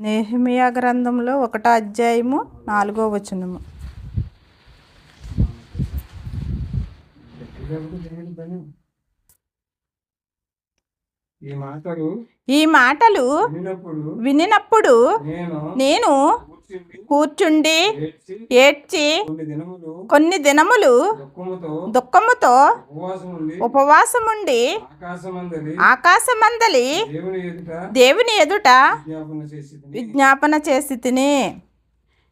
నెహమియా గ్రంథంలో ఒకటో అధ్యాయము నాలుగో వచనము. ఈ మాటలు ఈ మాటలు విన్నప్పుడు వినినప్పుడు నేను నేను కూర్చుండి ఏడ్చి కొన్ని దినములు దుఃఖముతో దుఃఖముతో ఉపవాసం ఉండి ఉపవాసముండి ఆకాశమందలి దేవుని ఎదుట విజ్ఞాపన చేసి తిని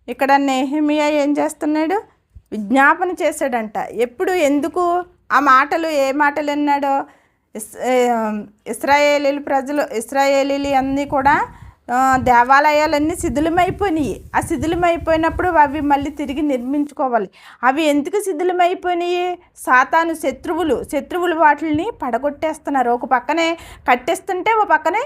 ఇక్కడ నెహమియా ఏం చేస్తున్నాడు? విజ్ఞాపన చేశాడంట. ఎప్పుడు? ఎందుకు? ఆ మాటలు ఏ మాటలు అన్నాడో ఇస్ ఇస్రాయేలీలు ప్రజలు ఇస్రాయేలీలు అన్నీ కూడా దేవాలయాలన్నీ శిథిలమైపోయినాయి. ఆ శిథిలమైపోయినప్పుడు అవి మళ్ళీ తిరిగి నిర్మించుకోవాలి. అవి ఎందుకు శిథిలమైపోయినాయి? సాతాను శత్రువులు శత్రువులు వాటిని పడగొట్టేస్తున్నారు. ఒక పక్కనే కట్టేస్తుంటే ఒక పక్కనే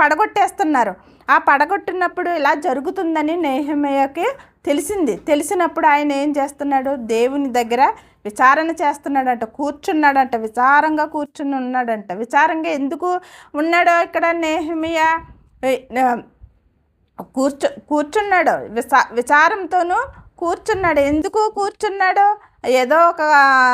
పడగొట్టేస్తున్నారు. ఆ పడగొట్టినప్పుడు ఇలా జరుగుతుందని నేహమయ్యకి తెలిసింది. తెలిసినప్పుడు ఆయన ఏం చేస్తున్నాడు? దేవుని దగ్గర విచారణ చేస్తున్నాడంట కూర్చున్నాడంట విచారంగా కూర్చుని ఉన్నాడంట. విచారంగా ఎందుకు ఉన్నాడో ఇక్కడ నేహమియా కూర్చో కూర్చున్నాడు. విసా విచారంతోనూ కూర్చున్నాడు. ఎందుకు కూర్చున్నాడు? ఏదో ఒక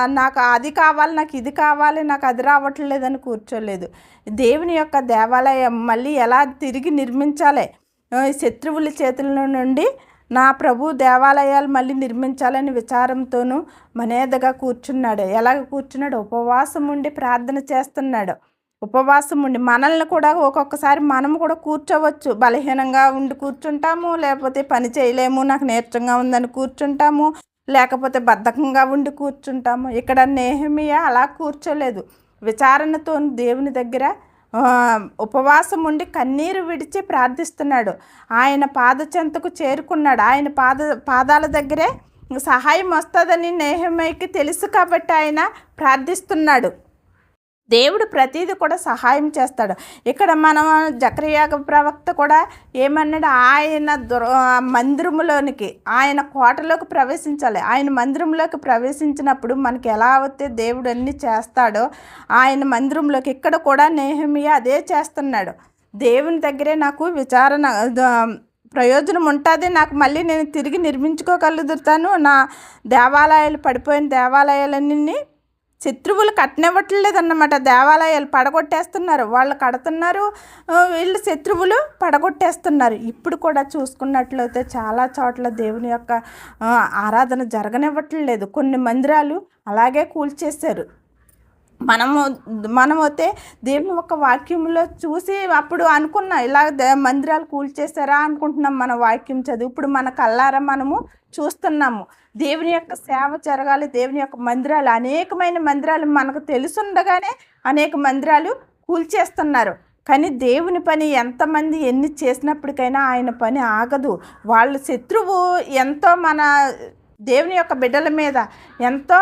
నాకు అది కావాలి నాకు ఇది కావాలి నాకు అది రావట్లేదని కూర్చోలేదు. దేవుని యొక్క దేవాలయం మళ్ళీ ఎలా తిరిగి నిర్మించాలి? శత్రువుల చేతుల నుండి నా ప్రభు దేవాలయాలు మళ్ళీ నిర్మించాలని విచారంతోనూ మనేదగా కూర్చున్నాడు. ఎలాగ కూర్చున్నాడు? ఉపవాసం ఉండి ప్రార్థన చేస్తున్నాడు. ఉపవాసం ఉండి మనల్ని కూడా ఒక్కొక్కసారి మనం కూడా కూర్చోవచ్చు. బలహీనంగా ఉండి కూర్చుంటాము లేకపోతే పని చేయలేము నాకు నీరసంగా ఉందని కూర్చుంటాము లేకపోతే బద్ధకంగా ఉండి కూర్చుంటాము. ఇక్కడ నేహమియా అలా కూర్చోలేదు. విచారణతో దేవుని దగ్గర ఉపవాసం ఉండి కన్నీరు విడిచి ప్రార్థిస్తున్నాడు. ఆయన పాదచెంతకు చేరుకున్నాడు. ఆయన పాద పాదాల దగ్గరే సహాయం వస్తుందని నేహమయ్యకి తెలుసు కాబట్టి ఆయన ప్రార్థిస్తున్నాడు. దేవుడు ప్రతిదీ కూడా సహాయం చేస్తాడు. ఇక్కడ మనం జక్రయాగ ప్రవక్త కూడా ఏమన్నాడు? ఆయన దుర మందిరంలోనికి ఆయన కోటలోకి ప్రవేశించాలి. ఆయన మందిరంలోకి ప్రవేశించినప్పుడు మనకి ఎలా అయితే దేవుడు అన్నీ చేస్తాడో ఆయన మందిరంలోకి ఇక్కడ కూడా నేహమియా అదే చేస్తున్నాడు. దేవుని దగ్గరే నాకు విచారణ ప్రయోజనం ఉంటుంది. నాకు మళ్ళీ నేను తిరిగి నిర్మించుకోగలుగుతాను. నా దేవాలయాలు పడిపోయిన దేవాలయాలన్నీ శత్రువులు కట్టనివ్వట్లేదన్నమాట. దేవాలయాలు పడగొట్టేస్తున్నారు. వాళ్ళు కడుతున్నారు వీళ్ళు శత్రువులు పడగొట్టేస్తున్నారు. ఇప్పుడు కూడా చూసుకున్నట్లయితే చాలా చోట్ల దేవుని యొక్క ఆరాధన జరగనివ్వట్లేదు. కొన్ని మందిరాలు అలాగే కూల్చేశారు. మనము మనమైతే దేవుని ఒక వాక్యంలో చూసి అప్పుడు అనుకున్నాం ఇలా మందిరాలు కూల్చేసారా అనుకుంటున్నాం మన వాక్యం చదివి. ఇప్పుడు మన కల్లారా మనము చూస్తున్నాము. దేవుని యొక్క సేవ జరగాలి దేవుని యొక్క మందిరాలు అనేకమైన మందిరాలు మనకు తెలుసుండగానే అనేక మందిరాలు కూల్చేస్తున్నారు. కానీ దేవుని పని ఎంతమంది ఎన్ని చేసినప్పటికైనా ఆయన పని ఆగదు. వాళ్ళ శత్రువు ఎంతో మన దేవుని యొక్క బిడ్డల మీద ఎంతో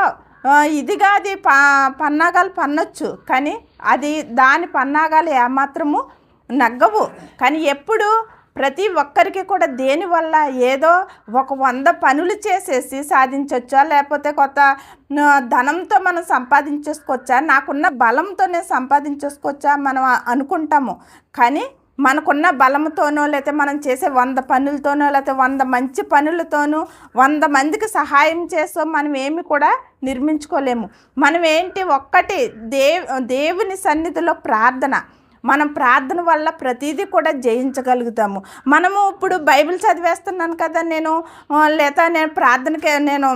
ఇదిగా అది పా పన్నాగాలు పన్నొచ్చు కానీ అది దాని పన్నాగాలు ఏమాత్రము నగ్గవు. కానీ ఎప్పుడు ప్రతి ఒక్కరికి కూడా దేనివల్ల ఏదో ఒక వంద పనులు చేసేసి సాధించవచ్చా లేకపోతే కొత్త ధనంతో మనం సంపాదించేసుకోవచ్చా? నాకున్న బలంతో నేను సంపాదించేసుకోవచ్చా మనం అనుకుంటాము. కానీ మనకున్న బలంతోనో లేకపోతే మనం చేసే వంద పనులతోనో లేకపోతే వంద మంచి పనులతోనూ వంద మందికి సహాయం చేసో మనం ఏమి కూడా నిర్మించుకోలేము. మనం ఏంటి? ఒక్కటి దేవ్ దేవుని సన్నిధిలో ప్రార్థన. మనం ప్రార్థన వల్ల ప్రతిదీ కూడా జయించగలుగుతాము. మనము ఇప్పుడు బైబిల్ చదివేస్తున్నాను కదా నేను లేదా నేను ప్రార్థనకి నేను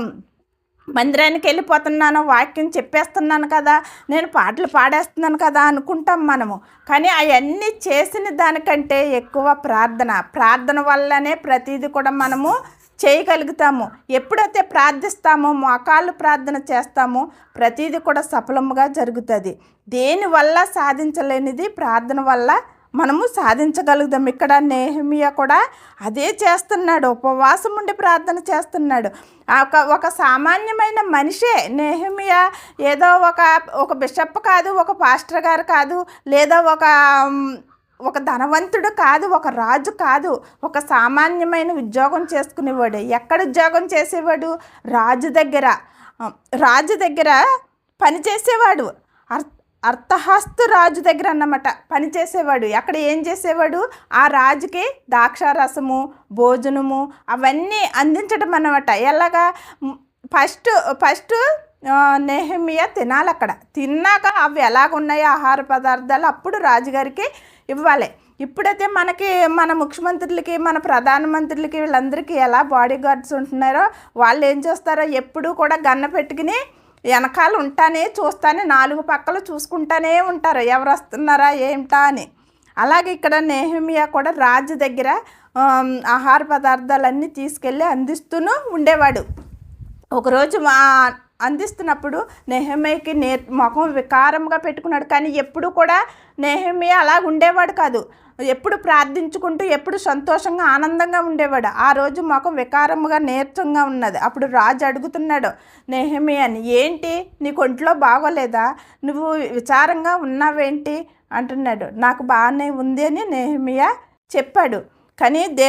మందిరానికి వెళ్ళిపోతున్నాను వాక్యం చెప్పేస్తున్నాను కదా నేను పాటలు పాడేస్తున్నాను కదా అనుకుంటాం మనము. కానీ అవన్నీ చేసిన దానికంటే ఎక్కువ ప్రార్థన. ప్రార్థన వల్లనే ప్రతిదీ కూడా మనము చేయగలుగుతాము. ఎప్పుడైతే ప్రార్థిస్తామో మోకాళ్ళు ప్రార్థన చేస్తామో ప్రతిదీ కూడా సఫలముగా జరుగుతుంది. దేనివల్ల సాధించలేనిది? ప్రార్థన వల్ల మనము సాధించగలుగుతాం ఇక్కడ నేహమియా కూడా అదే చేస్తున్నాడు. ఉపవాసం ఉండి ప్రార్థన చేస్తున్నాడు. ఒక ఒక సామాన్యమైన మనిషే నేహమియా. ఏదో ఒక ఒక బిషప్ కాదు ఒక పాస్టర్ గారు కాదు లేదా ఒక ఒక ధనవంతుడు కాదు ఒక రాజు కాదు ఒక సామాన్యమైన ఉద్యోగం చేసుకునేవాడు. ఎక్కడ ఉద్యోగం చేసేవాడు? రాజు దగ్గర. రాజు దగ్గర పని చేసేవాడు. అర్థహస్తు రాజు దగ్గర అన్నమాట. పని చేసేవాడు. అక్కడ ఏం చేసేవాడు? ఆ రాజుకి ద్రాక్షారసము భోజనము అవన్నీ అందించడం అన్నమాట. ఎలాగా? ఫస్ట్ ఫస్ట్ నెహమియా తినాలి అక్కడ తిన్నాక అవి ఎలాగున్నాయో ఆహార పదార్థాలు అప్పుడు రాజుగారికి ఇవ్వాలి. ఇప్పుడైతే మనకి మన ముఖ్యమంత్రులకి మన ప్రధానమంత్రులకి వీళ్ళందరికీ ఎలా బాడీ గార్డ్స్ ఉంటున్నారో వాళ్ళు ఏం చేస్తారో ఎప్పుడూ కూడా గన్న పెట్టుకుని వెనకాల ఉంటానే చూస్తానే నాలుగు పక్కలు చూసుకుంటానే ఉంటారు. ఎవరు వస్తున్నారా ఏమిటా అని. అలాగే ఇక్కడ నేహమియా కూడా రాజు దగ్గర ఆహార పదార్థాలన్నీ తీసుకెళ్ళి అందిస్తూనే ఉండేవాడు. ఒకరోజు మా అందిస్తున్నప్పుడు నెహమేకి నే ముఖం వికారంగా పెట్టుకున్నాడు. కానీ ఎప్పుడు కూడా నెహమయ్య అలా ఉండేవాడు కాదు. ఎప్పుడు ప్రార్థించుకుంటూ ఎప్పుడు సంతోషంగా ఆనందంగా ఉండేవాడు. ఆ రోజు ముఖం వికారంగా నేర్చంగా ఉన్నది. అప్పుడు రాజు అడుగుతున్నాడు నెహమియాని ఏంటి? నీకు ఒంట్లో బాగోలేదా? నువ్వు విచారంగా ఉన్నావేంటి? అంటున్నాడు. నాకు బాగానే ఉంది అని నెహమియా చెప్పాడు. కానీ దే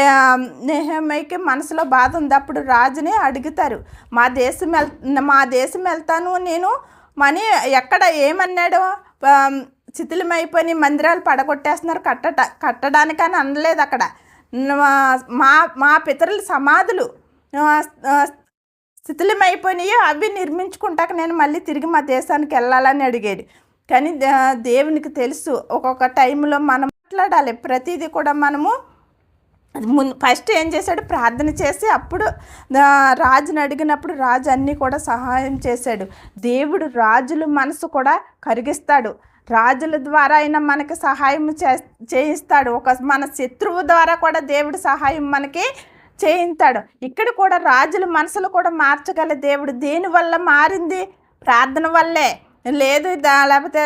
నెహమయ్యకి మనసులో బాధ ఉంది. అప్పుడు రాజుని అడుగుతారు మా దేశం వెళ్ మా దేశం వెళ్తాను నేను మనీ ఎక్కడ ఏమన్నాడు? శిథిలమైపోయి మందిరాలు పడగొట్టేస్తున్నారు కట్టట కట్టడానికని అనలేదు అక్కడ. మా మా పితరుల సమాధులు శిథిలమైపోయినాయో అవి నిర్మించుకుంటాక నేను మళ్ళీ తిరిగి మా దేశానికి వెళ్ళాలని అడిగాడు. కానీ దేవునికి తెలుసు ఒక్కొక్క టైంలో మనం మాట్లాడాలి. ప్రతిదీ కూడా మనము ముందు ఫస్ట్ ఏం చేశాడు? ప్రార్థన చేసి అప్పుడు రాజుని అడిగినప్పుడు రాజు అన్నీ కూడా సహాయం చేశాడు. దేవుడు రాజుల మనసు కూడా కరిగిస్తాడు. రాజుల ద్వారా అయినా మనకి సహాయం చే చేయిస్తాడు. ఒక మన శత్రువు ద్వారా కూడా దేవుడు సహాయం మనకి చేయిస్తాడు. ఇక్కడ కూడా రాజుల మనసులు కూడా మార్చగల దేవుడు. దేనివల్ల మారింది? ప్రార్థన వల్లే. లేదు దా లేకపోతే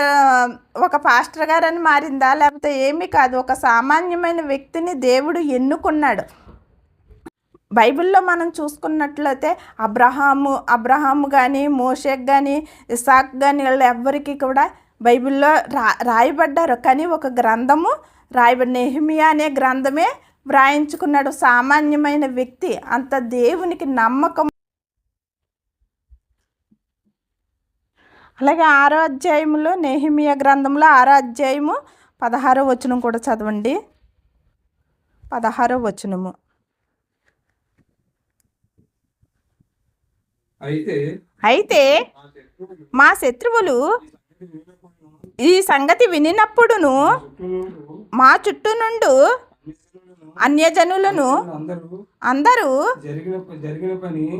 ఒక పాస్టర్ గారని మారిందా? లేకపోతే ఏమీ కాదు. ఒక సామాన్యమైన వ్యక్తిని దేవుడు ఎన్నుకున్నాడు. బైబిల్లో మనం చూసుకున్నట్లయితే అబ్రహాము అబ్రహాము కానీ మోషేక్ కానీ ఇసాక్ కానీ వాళ్ళు ఎవ్వరికి కూడా బైబిల్లో రా రాయబడ్డారు. కానీ ఒక గ్రంథము రాయబడి నెహిమియా అనే గ్రంథమే వ్రాయించుకున్నాడు. సామాన్యమైన వ్యక్తి. అంత దేవునికి నమ్మకం అలాగే ఆరో అధ్యాయములో నెహిమియా గ్రంథంలో ఆరో అధ్యాయము పదహారో వచనం కూడా చదవండి. పదహారో వచనము. అయితే మా శత్రువులు ఈ సంగతి విన్నప్పుడును మా చుట్టూ నుండు అన్యజనులను అందరూ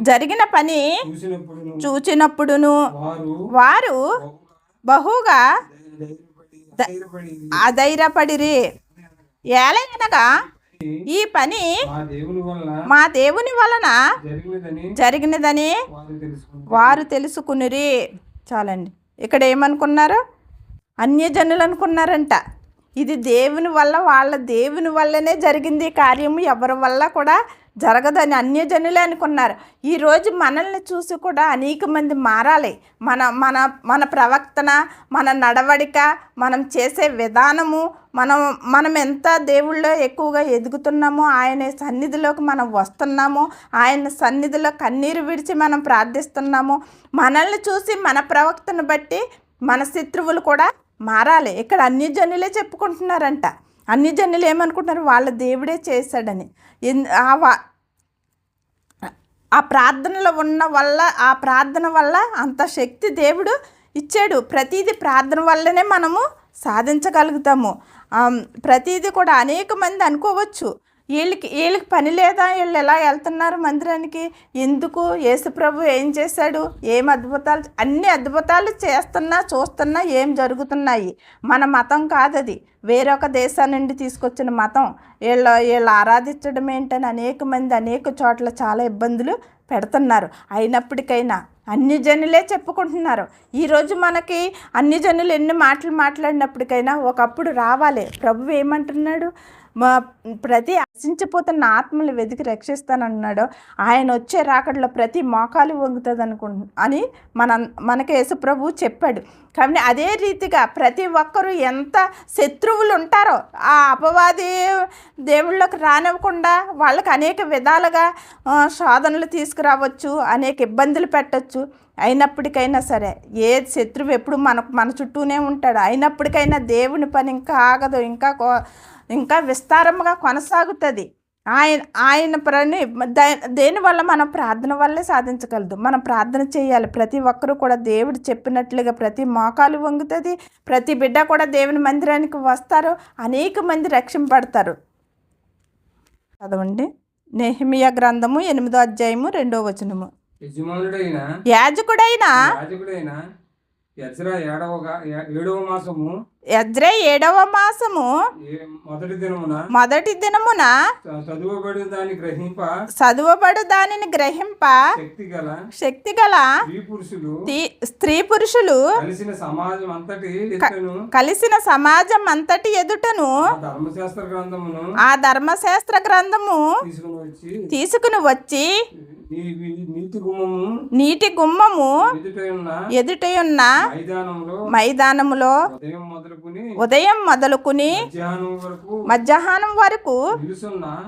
జరిగిన పని చూచినప్పుడును వారు బహుగా బహుగా ధైర్యపడి ధైర్యపడి అధైర్యపడిరి. ఏలయనగా ఈ పని మా దేవుని వలన జరిగినదని వారు తెలుసుకునిరి. చాలండి. ఇక్కడ ఏమనుకున్నారు? అన్యజనులు అనుకున్నారంట ఇది దేవుని వల్ల వాళ్ళ దేవుని వల్లనే జరిగింది కార్యము. ఎవరి వల్ల కూడా జరగదని అన్యజనులే అనుకున్నారు. ఈరోజు మనల్ని చూసి కూడా అనేక మంది మారాలి. మన మన మన ప్రవర్తన మన నడవడిక మనం చేసే విధానము మనం మనం ఎంత దేవుళ్ళో ఎక్కువగా ఎదుగుతున్నామో ఆయన సన్నిధిలోకి మనం వస్తున్నామో ఆయన సన్నిధిలో కన్నీరు విడిచి మనం ప్రార్థిస్తున్నాము మనల్ని చూసి మన ప్రవక్తను బట్టి మన శత్రువులు కూడా మారాలి. ఇక్కడ అన్ని జనులే చెప్పుకుంటున్నారంట. అన్ని జనులు ఏమనుకుంటున్నారు? వాళ్ళ దేవుడే చేశాడని. ఆ వా- ఆ ప్రార్థనలో ఉన్న వల్ల ఆ ప్రార్థన వల్ల అంత శక్తి దేవుడు ఇచ్చాడు. ప్రతిదీ ప్రార్థన వల్లనే మనము సాధించగలుగుతాము. ప్రతిదీ కూడా అనేక మంది అనుకోవచ్చు. వీళ్ళకి వీళ్ళకి పని లేదా? వీళ్ళు ఎలా వెళ్తున్నారు మందిరానికి? ఎందుకు? యేసుప్రభు ఏం చేశాడు? ఏం అద్భుతాలు అన్ని అద్భుతాలు చేస్తున్నా చూస్తున్నా ఏం జరుగుతున్నాయి? మన మతం కాదది. వేరొక దేశం నుండి తీసుకొచ్చిన మతం. వీళ్ళ వీళ్ళు ఆరాధించడం ఏంటని అనేక మంది అనేక చోట్ల చాలా ఇబ్బందులు పెడుతున్నారు. అయినప్పటికైనా అన్ని జనులే చెప్పుకుంటున్నారు. ఈరోజు మనకి అన్ని జనులు ఎన్ని మాటలు మాట్లాడినప్పటికైనా ఒకప్పుడు రావాలి. ప్రభు ఏమంటున్నాడు? ప్రతి ఆశించిపోతున్న ఆత్మలు వెతికి రక్షిస్తానన్నాడో. ఆయన వచ్చే రాకడలో ప్రతి మోకాలు వంగుతుంది అనుకు అని మన మనకి యేసుప్రభు చెప్పాడు. కానీ అదే రీతిగా ప్రతి ఒక్కరూ ఎంత శత్రువులు ఉంటారో ఆ అపవాది దేవుళ్ళకి రానివ్వకుండా వాళ్ళకి అనేక విధాలుగా సాధనలు శోధనలు తీసుకురావచ్చు అనేక ఇబ్బందులు పెట్టచ్చు. అయినప్పటికైనా సరే ఏ శత్రువు ఎప్పుడు మన మన చుట్టూనే ఉంటాడు. అయినప్పటికైనా దేవుని పని ఇంకా ఆగదు ఇంకా కో- ఇంకా విస్తారంగా కొనసాగుతుంది. ఆయన ఆయన పని దే- దేనివల్ల మనం ప్రార్థన వల్లే సాధించగలదు? మనం ప్రార్థన చేయాలి. ప్రతి ఒక్కరూ కూడా దేవుడు చెప్పినట్లుగా ప్రతి మోకాలు వంగుతుంది. ప్రతి బిడ్డ కూడా దేవుని మందిరానికి వస్తారు. అనేక మంది రక్షింపడతారు చదవండి. నెహిమియా గ్రంథము ఎనిమిదో అధ్యాయము రెండో వచనము. యాజకుడైన? ఏడవ మాసము ఎజ్రే ఏడవ మాసము. మొదటి దినమున? మొదటి దినమున చదువబడి దాన్ని గ్రహింప. చదువబడు దానిని గ్రహింప. శక్తి గల శక్తి గల స్త్రీ పురుషులు స్త్రీ పురుషులు కలిసిన సమాజం అంతటి కలిసిన సమాజం అంతటి ఎదుటను ఆ ధర్మశాస్త్ర గ్రంథమును ఆ ధర్మశాస్త్ర గ్రంథము తీసుకుని వచ్చి నీటి గుమ్మము ఎదుట ఉన్న ఎదుటయున్న మైదానములో ఉదయం మొదలుకుని ఉదయం మొదలుకుని మధ్యాహ్నం వరకు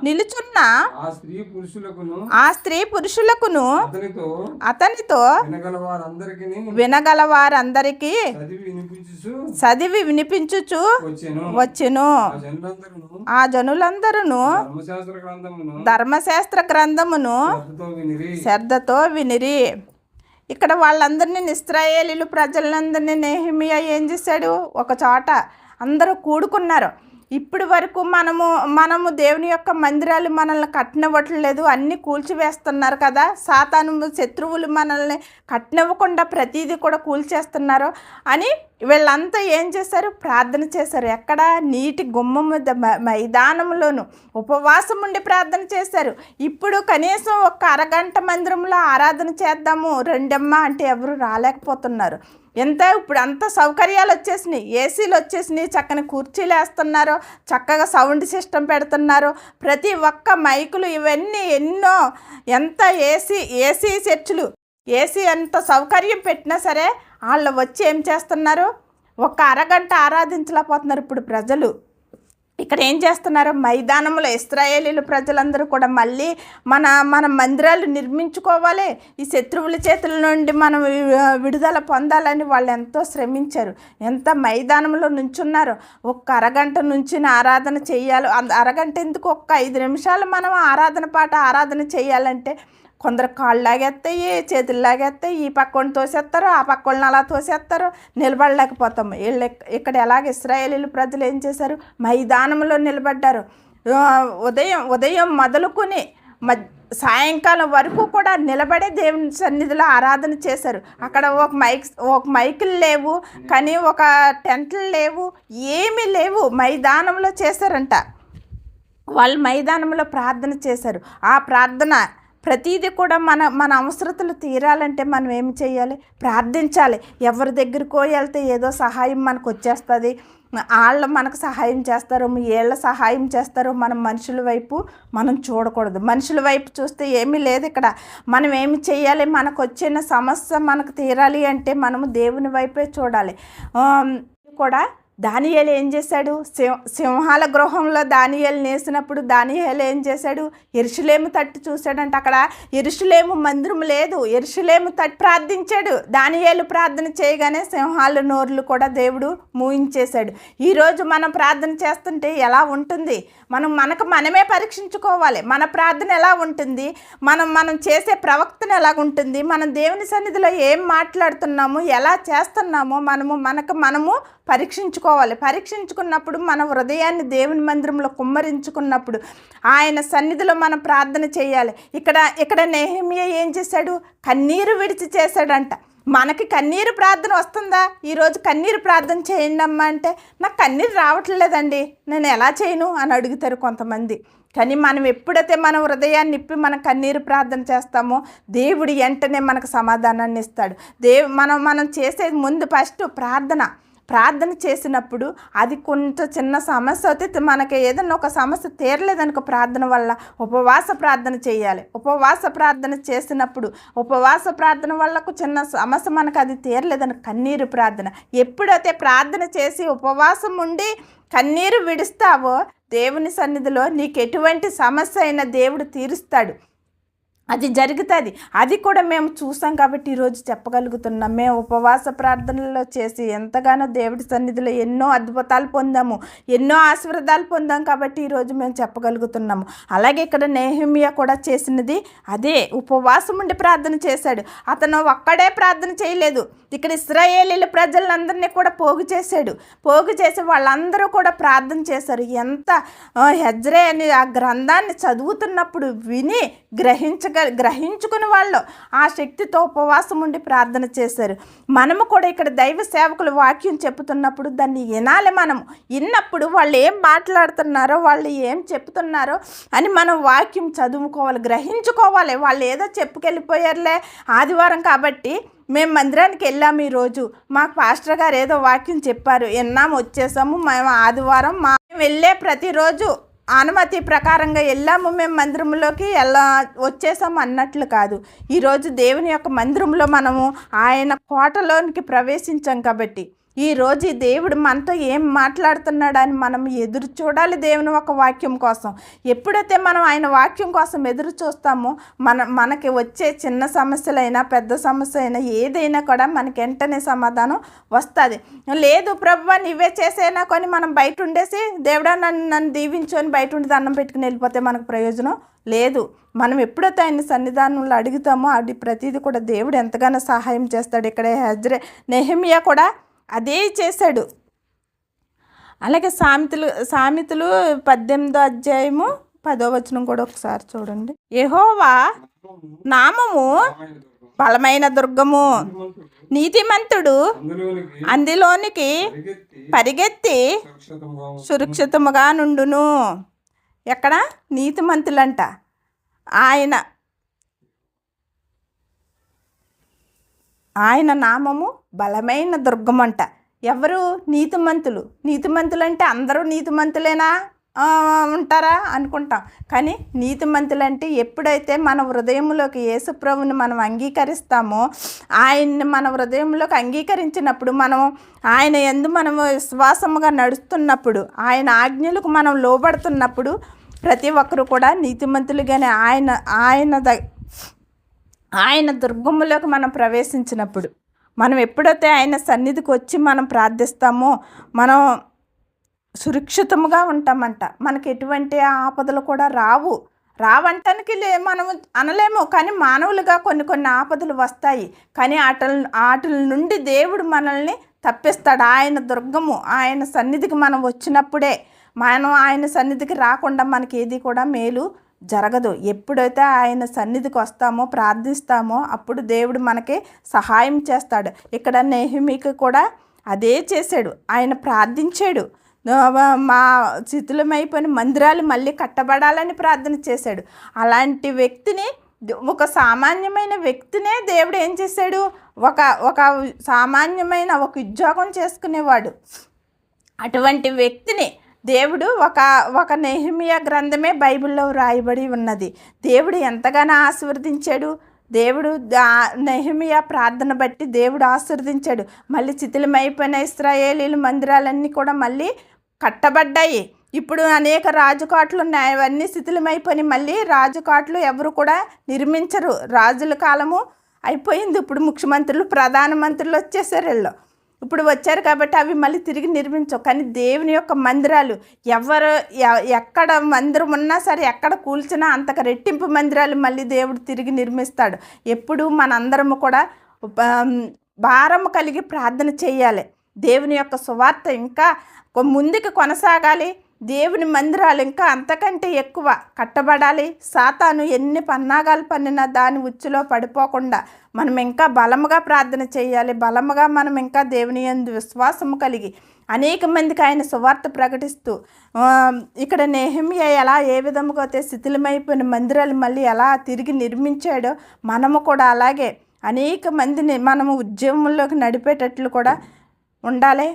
నిలుచున్న ఆ స్త్రీ పురుషులకును అతనితో వినగల వారందరికీ చదివి వినిపించుచు వచ్చెను. ఆ జనులందరూ ధర్మశాస్త్ర గ్రంథమును శ్రద్ధతో వినిరి. ఇక్కడ వాళ్ళందరినీ ఇస్రాయేలీలు ప్రజలందరినీ నెహిమియా ఏం చేశాడు? ఒక చోట అందరూ కూడుకున్నారు. ఇప్పటి వరకు మనము మనము దేవుని యొక్క మందిరాలు మనల్ని కట్టనివ్వట్లేదు. అన్నీ కూల్చివేస్తున్నారు కదా. సాతాను శత్రువులు మనల్ని కట్టనివ్వకుండా ప్రతిదీ కూడా కూల్చేస్తున్నారు అని వీళ్ళంతా ఏం చేశారు? ప్రార్థన చేశారు. ఎక్కడ? నీటి గుమ్మం మీద మ- మైదానంలోను ఉపవాసం ఉండి ప్రార్థన చేశారు. ఇప్పుడు కనీసం ఒక అరగంట మందిరంలో ఆరాధన చేద్దాము. రెండమ్మ అంటే ఎవరు రాలేకపోతున్నారు. ఎంత ఇప్పుడు అంత సౌకర్యాలు వచ్చేసినాయి. ఏసీలు వచ్చేసినాయి. చక్కని కుర్చీలు వేస్తున్నారు. చక్కగా సౌండ్ సిస్టమ్ పెడుతున్నారు. ప్రతి ఒక్క మైకులు ఇవన్నీ ఎన్నో ఎంత ఏసీ ఏసీ చర్చలు ఏసీ ఎంత సౌకర్యం పెట్టినా సరే వాళ్ళు వచ్చి ఏం చేస్తున్నారు? ఒక అరగంట ఆరాధించలేకపోతున్నారు ఇప్పుడు ప్రజలు. ఇక్కడ ఏం చేస్తున్నారు? మైదానంలో ఇస్రాయేలీలు ప్రజలందరూ కూడా మళ్ళీ మన మన మందిరాలు నిర్మించుకోవాలి. ఈ శత్రువుల చేతుల నుండి మనం విడుదల పొందాలని వాళ్ళు ఎంతో శ్రమించారు. ఎంత మైదానంలో నుంచున్నారు? ఒక్క అరగంట నుంచి ఆరాధన చేయాలి. అరగంట ఎందుకు? ఒక్క ఐదు నిమిషాలు మనం ఆరాధన పాట ఆరాధన చేయాలంటే కొందరు కాళ్ళు లాగేస్తాయి చేతులు లాగేస్తాయి ఈ పక్కని తోసేస్తారు ఆ పక్కని అలా తోసేస్తారు నిలబడలేకపోతాం వీళ్ళు ఇక్కడ ఎలాగ ఇస్రాయేలీలు ప్రజలు ఏం చేశారు? మైదానంలో నిలబడ్డారు. ఉదయం ఉదయం మొదలుకొని సాయంకాలం వరకు కూడా నిలబడే దేవుని సన్నిధిలో ఆరాధన చేశారు. అక్కడ ఒక మైక్ ఒక మైకులు లేవు కానీ ఒక టెంట్లు లేవు ఏమీ లేవు. మైదానంలో చేశారంట. వాళ్ళు మైదానంలో ప్రార్థన చేశారు. ఆ ప్రార్థన ప్రతిదీ కూడా మన మన అవసరతలు తీరాలంటే మనం ఏమి చేయాలి? ప్రార్థించాలి. ఎవరి దగ్గరికో వెళ్తే ఏదో సహాయం మనకు వచ్చేస్తుంది. వాళ్ళు మనకు సహాయం చేస్తారు వీళ్ళ సహాయం చేస్తారు మనం మనుషుల వైపు మనం చూడకూడదు. మనుషుల వైపు చూస్తే ఏమీ లేదు ఇక్కడ. మనం ఏమి చేయాలి? మనకు వచ్చిన సమస్య మనకు తీరాలి అంటే మనము దేవుని వైపే చూడాలి. కూడా దానియేలు ఏం చేశాడు? సింహ సింహాల గృహంలో దానియేలు నేసినప్పుడు దానియేలు ఏం చేశాడు? ఎరుషులేము తట్టు చూశాడంట. అక్కడ ఎరుషులేము మందిరం లేదు. ఎరుషులేము తట్టు ప్రార్థించాడు. దానియేలు ప్రార్థన చేయగానే సింహాల నోర్లు కూడా దేవుడు మూయించేశాడు. ఈరోజు మనం ప్రార్థన చేస్తుంటే ఎలా ఉంటుంది? మనం మనకు మనమే పరీక్షించుకోవాలి. మన ప్రార్థన ఎలా ఉంటుంది? మనం మనం చేసే ప్రవక్తన ఎలా ఉంటుంది? మనం దేవుని సన్నిధిలో ఏం మాట్లాడుతున్నాము? ఎలా చేస్తున్నామో మనము మనకు మనము పరీక్షించుకో పరీక్షించుకోవాలి పరీక్షించుకున్నప్పుడు మన హృదయాన్ని దేవుని మందిరంలో కుమ్మరించుకున్నప్పుడు ఆయన సన్నిధిలో మనం ప్రార్థన చేయాలి. ఇక్కడ ఇక్కడ నెహమియా ఏం చేశాడు? కన్నీరు విడిచి చేశాడంట. మనకి కన్నీరు ప్రార్థన వస్తుందా? ఈరోజు కన్నీరు ప్రార్థన చేయండి అమ్మా అంటే నాకు కన్నీరు రావట్లేదండి. నేను ఎలా చేయను? అని అడుగుతారు కొంతమంది. కానీ మనం ఎప్పుడైతే మన హృదయాన్ని ఇప్పి మన కన్నీరు ప్రార్థన చేస్తామో దేవుడు వెంటనే మనకు సమాధానాన్ని ఇస్తాడు. దేవు మనం మనం చేసేది ముందు ఫస్ట్ ప్రార్థన. ప్రార్థన చేసినప్పుడు అది కొంచెం చిన్న సమస్య అయితే మనకి ఏదైనా ఒక సమస్య తీరలేదనుకో ప్రార్థన వల్ల ఉపవాస ప్రార్థన చేయాలి. ఉపవాస ప్రార్థన చేసినప్పుడు ఉపవాస ప్రార్థన వల్లకు చిన్న సమస్య మనకు అది తీరలేదని కన్నీరు ప్రార్థన. ఎప్పుడైతే ప్రార్థన చేసి ఉపవాసం ఉండి కన్నీరు విడుస్తావో దేవుని సన్నిధిలో నీకు ఎటువంటి సమస్య అయినా దేవుడు తీరుస్తాడు. అది జరుగుతుంది. అది కూడా మేము చూసాం కాబట్టి ఈరోజు చెప్పగలుగుతున్నాం. మేము ఉపవాస ప్రార్థనలో చేసి ఎంతగానో దేవుడి సన్నిధిలో ఎన్నో అద్భుతాలు పొందాము. ఎన్నో ఆశీర్వాదాలు పొందాం కాబట్టి ఈరోజు మేము చెప్పగలుగుతున్నాము. అలాగే ఇక్కడ నేహిమియా కూడా చేసినది అదే. ఉపవాసం ఉండి ప్రార్థన చేశాడు. అతను ఒక్కడే ప్రార్థన చేయలేదు. ఇక్కడ ఇస్రాయేలీల ప్రజలందరినీ కూడా పోగు చేశాడు. పోగు చేసి వాళ్ళందరూ కూడా ప్రార్థన చేశారు. ఎంత హెజ్రే అని ఆ గ్రంథాన్ని చదువుతున్నప్పుడు విని గ్రహించగ గ్రహించుకుని వాళ్ళు ఆ శక్తితో ఉపవాసం ఉండి ప్రార్థన చేశారు. మనము కూడా ఇక్కడ దైవ సేవకులు వాక్యం చెప్తున్నప్పుడు దాన్ని వినాలి మనం. విన్నప్పుడు వాళ్ళు ఏం మాట్లాడుతున్నారో వాళ్ళు ఏం చెప్తున్నారో అని మనం వాక్యం చదువుకోవాలి గ్రహించుకోవాలి. వాళ్ళు ఏదో చెప్పుకెళ్ళిపోయారులే ఆదివారం కాబట్టి మేము మందిరానికి వెళ్ళాము ఈరోజు మాకు పాస్టర్ గారు ఏదో వాక్యం చెప్పారు. విన్నాము వచ్చేసాము. మేము ఆదివారం మా వెళ్ళే ప్రతిరోజు అనుమతి ప్రకారంగా వెళ్ళాము మేము మందిరంలోకి ఎలా వచ్చేసాము అన్నట్లు కాదు. ఈరోజు దేవుని యొక్క మందిరంలో మనము ఆయన కోటలోనికి ప్రవేశించాం కాబట్టి ఈ ఈ దేవుడు మనతో ఏం మాట్లాడుతున్నాడని మనం ఎదురు చూడాలి దేవుని ఒక వాక్యం కోసం. ఎప్పుడైతే మనం ఆయన వాక్యం కోసం ఎదురు చూస్తామో మన మనకి వచ్చే చిన్న సమస్యలైనా పెద్ద సమస్య అయినా ఏదైనా కూడా మనకి వెంటనే సమాధానం వస్తుంది. లేదు ప్రభు నువ్వే చేసేనా కొని మనం బయట ఉండేసి దేవుడా నన్ను నన్ను దీవించుకొని బయట ఉండి దండం పెట్టుకుని వెళ్ళిపోతే మనకు ప్రయోజనం లేదు. మనం ఎప్పుడైతే ఆయన సన్నిధానంలో అడుగుతామో అది ప్రతిదీ కూడా దేవుడు ఎంతగానో సహాయం చేస్తాడు. ఇక్కడ హజ్రే నెహమియా కూడా అదే చేశాడు. అలాగే సామెతలు సామెతలు పద్దెనిమిదో అధ్యాయము పదో వచనం కూడా ఒకసారి చూడండి. యహోవా నామము బలమైన దుర్గము నీతిమంతుడు అందులోనికి పరిగెత్తి సురక్షితముగా నుండును. ఎక్కడ? నీతిమంతులంట. ఆయన ఆయన నామము బలమైన దుర్గమంట. ఎవరు? నీతిమంతులు. నీతిమంతులు అంటే అందరూ నీతిమంతులేనా? ఉంటారా? అనుకుంటాం. కానీ నీతిమంతులు అంటే ఎప్పుడైతే మన హృదయంలోకి యేసుప్రభుని మనం అంగీకరిస్తామో ఆయన్ని మన హృదయంలోకి అంగీకరించినప్పుడు మనం ఆయన ఎందు మనం విశ్వాసముగా నడుస్తున్నప్పుడు ఆయన ఆజ్ఞలకు మనం లోబడుతున్నప్పుడు ప్రతి ఒక్కరు కూడా నీతిమంతులుగానే ఆయన ఆయన ద ఆయన దుర్గములోకి మనం ప్రవేశించినప్పుడు మనం ఎప్పుడైతే ఆయన సన్నిధికి వచ్చి మనం ప్రార్థిస్తామో మనం సురక్షితముగా ఉంటామంట. మనకి ఎటువంటి ఆపదలు కూడా రావు. రావంటానికి లే మనం అనలేము. కానీ మానవులుగా కొన్ని కొన్ని ఆపదలు వస్తాయి. కానీ ఆటల ఆటల నుండి దేవుడు మనల్ని తప్పిస్తాడు. ఆయన దుర్గము ఆయన సన్నిధికి మనం వచ్చినప్పుడే. మనం ఆయన సన్నిధికి రాకుండా మనకి ఏది కూడా మేలు జరగదు. ఎప్పుడైతే ఆయన సన్నిధికి వస్తామో ప్రార్థిస్తామో అప్పుడు దేవుడు మనకి సహాయం చేస్తాడు. ఇక్కడ నెహిమికి కూడా అదే చేశాడు. ఆయన ప్రార్థించాడు. మా శిథిలమైపోయిన మందిరాలు మళ్ళీ కట్టబడాలని ప్రార్థన చేశాడు. అలాంటి వ్యక్తిని ఒక సామాన్యమైన వ్యక్తినే దేవుడు ఏం చేశాడు? ఒక ఒక సామాన్యమైన ఒక ఉద్యోగం చేసుకునేవాడు. అటువంటి వ్యక్తిని దేవుడు ఒక ఒక నెహిమియా గ్రంథమే బైబిల్లో రాయబడి ఉన్నది. దేవుడు ఎంతగానో ఆశీర్వదించాడు. దేవుడు దా- నెహమియా ప్రార్థన బట్టి దేవుడు ఆశీర్వదించాడు. మళ్ళీ శిథిలమైపోయిన ఇస్రాయేలీలు మందిరాలన్నీ కూడా మళ్ళీ కట్టబడ్డాయి. ఇప్పుడు అనేక రాజుకాట్లు ఉన్నాయి. అవన్నీ శిథిలమైపోయి మళ్ళీ రాజుకాట్లు ఎవరు కూడా నిర్మించరు. రాజుల కాలము అయిపోయింది. ఇప్పుడు ముఖ్యమంత్రులు ప్రధానమంత్రులు వచ్చేసారు వీళ్ళు. ఇప్పుడు వచ్చారు కాబట్టి అవి మళ్ళీ తిరిగి నిర్మించవు. కానీ దేవుని యొక్క మందిరాలు ఎవరు ఎ- ఎక్కడ మందిరం ఉన్నా సరే ఎక్కడ కూల్చినా అంతకు రెట్టింపు మందిరాలు మళ్ళీ దేవుడు తిరిగి నిర్మిస్తాడు. ఎప్పుడు మనందరము కూడా భారం భారము కలిగి ప్రార్థన చేయాలి. దేవుని యొక్క సువార్త ఇంకా ముందుకు కొనసాగాలి. దేవుని మందిరాలు ఇంకా అంతకంటే ఎక్కువ కట్టబడాలి. సాతాను ఎన్ని పన్నాగాలు పన్నినా దాని ఉచ్చులో పడిపోకుండా మనం ఇంకా బలముగా ప్రార్థన చేయాలి. బలముగా మనం ఇంకా దేవుని యందు విశ్వాసము కలిగి అనేక మందికి ఆయన సువార్త ప్రకటిస్తూ ఇక్కడ నెహమియా ఎలా ఏ విధముగా అయితే శిథిలమైపోయిన మందిరాలు మళ్ళీ ఎలా తిరిగి నిర్మించాడో మనము కూడా అలాగే అనేక మందిని మనము ఉద్యమంలోకి నడిపేటట్లు కూడా ఉండాలి.